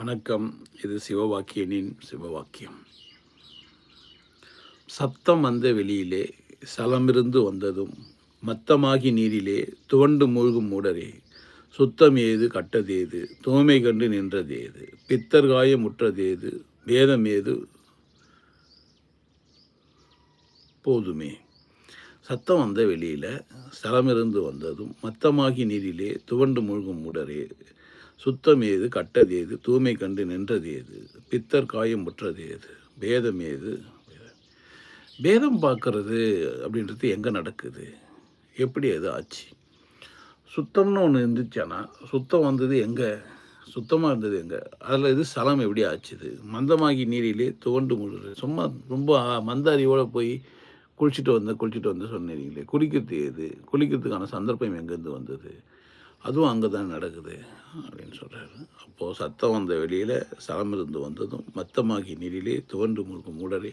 வணக்கம். இது சிவவாக்கியனின் சிவவாக்கியம். சத்தம் வந்த வெளியிலே சலமிருந்து வந்ததும் மத்தமாகி நீரிலே துவண்டு மூழ்கும் மூடரே சுத்தம் ஏது கட்டதேது தூய்மை கண்டு நின்றதேது பித்தர் காயம் முற்றதேது வேதம் ஏது போதுமே. சத்தம் வந்த வெளியில் சலமிருந்து வந்ததும் மத்தமாகி நீரிலே துவண்டு மூழ்கும் மூடரே சுத்தம் ஏது கட்டது ஏது தூய்மை கண்டு நின்றது ஏது பித்தர் காயம் முற்றதேது பேதம் ஏது? பேதம் பார்க்கறது அப்படின்றது எங்கே நடக்குது? எப்படி அது ஆச்சு? சுத்தம்னு ஒன்று இருந்துச்சானா? சுத்தம் வந்தது எங்கே? சுத்தமாக இருந்தது எங்கே? அதில் இது சலம் எப்படி ஆச்சுது? மந்தமாகி நீரிலே துவண்டு முழுது. சும்மா ரொம்ப மந்த அறிவோடு போய் குளிச்சுட்டு வந்தேன் குளிச்சுட்டு வந்து சொன்னீங்களே. குளிக்கிறது எது குளிக்கிறதுக்கான சந்தர்ப்பம் எங்கேருந்து வந்தது? அதுவும் அங்கே தான் நடக்குது அப்படின்னு சொல்கிறாரு அப்போது சத்தம் வந்த வெளியில் சலம் இருந்து வந்ததும் மத்தமாகி நீரிலே துவண்டு முழுக்கும் மூடலே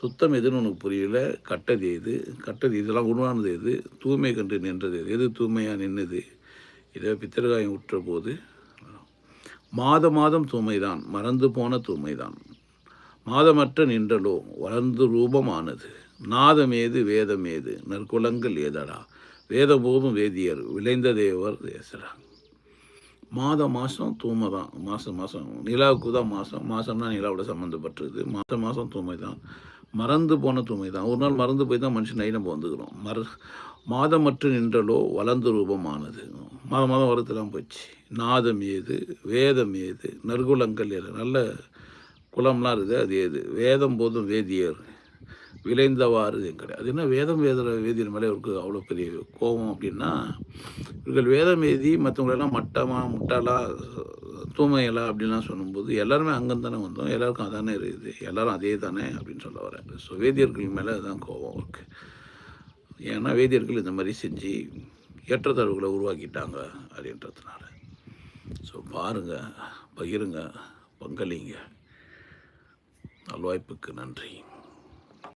சுத்தம் எதுன்னு உனக்கு புரியல? கட்டது எது? கட்டது இதெல்லாம் உருவானது எது? தூய்மை கண்டு நின்றது எது? எது தூய்மையாக நின்றுது இதை பித்திரகாயம் உற்ற போது மாத மாதம் தூய்மைதான் மறந்து போன தூய்மைதான். மாதமற்ற நின்றலோ வளர்ந்து ரூபமானது. நாதமேது வேதமேது? நற்குலங்கள் ஏதடா? வேதபோதும் வேதியர் விளைந்த தேவர் தேசரா மாதம் மாதம் தூமை தான் மாதம் மாதம் நிலாவுக்கு தான் மாதம் மாதம்னா நிலாவோட சம்மந்தப்பட்டிருக்குது மாதம் மாதம் தூமை தான் மறந்து போன தூமை தான் ஒரு நாள் மறந்து போய் தான் மனுஷன் நை நம்ம வந்துக்கிறோம் மற மாதமற்று நின்றலோ வளர்ந்து ரூபமானது. மாதம் மாதம் வரத்துலாம் போச்சு. நாதம் ஏது வேதம் ஏது நற்குலங்கள் ஏது? நல்ல குலம்லாம் இருக்குது. அது ஏது? வேதம் போதும் வேதியர். விளைந்தவாறு கிடையாது. அது என்ன வேதம் வேத வேதியின் மேலே இவருக்கு அவ்வளோ பெரிய கோபம் அப்படின்னா இவர்கள் வேதம் வேதி மற்றவங்களெல்லாம் மட்டமாக முட்டாளா தூமையலா அப்படின்லாம் சொல்லும்போது எல்லாருமே அங்கே தானே வந்தோம். எல்லாருக்கும் அதானே இருக்குது. எல்லாரும் அதே தானே அப்படின்னு சொல்ல வரேன். ஸோ வேதியர்கள் மேலே அதுதான் கோபம் இருக்குது ஏன்னா வேதியர்கள் இந்த மாதிரி செஞ்சு ஏற்றத்தாழ்வுகளை உருவாக்கிட்டாங்க அப்படின்றதுனால. ஸோ பாருங்கள் பகிருங்க பங்களிங்க. நல்வாய்ப்புக்கு நன்றி.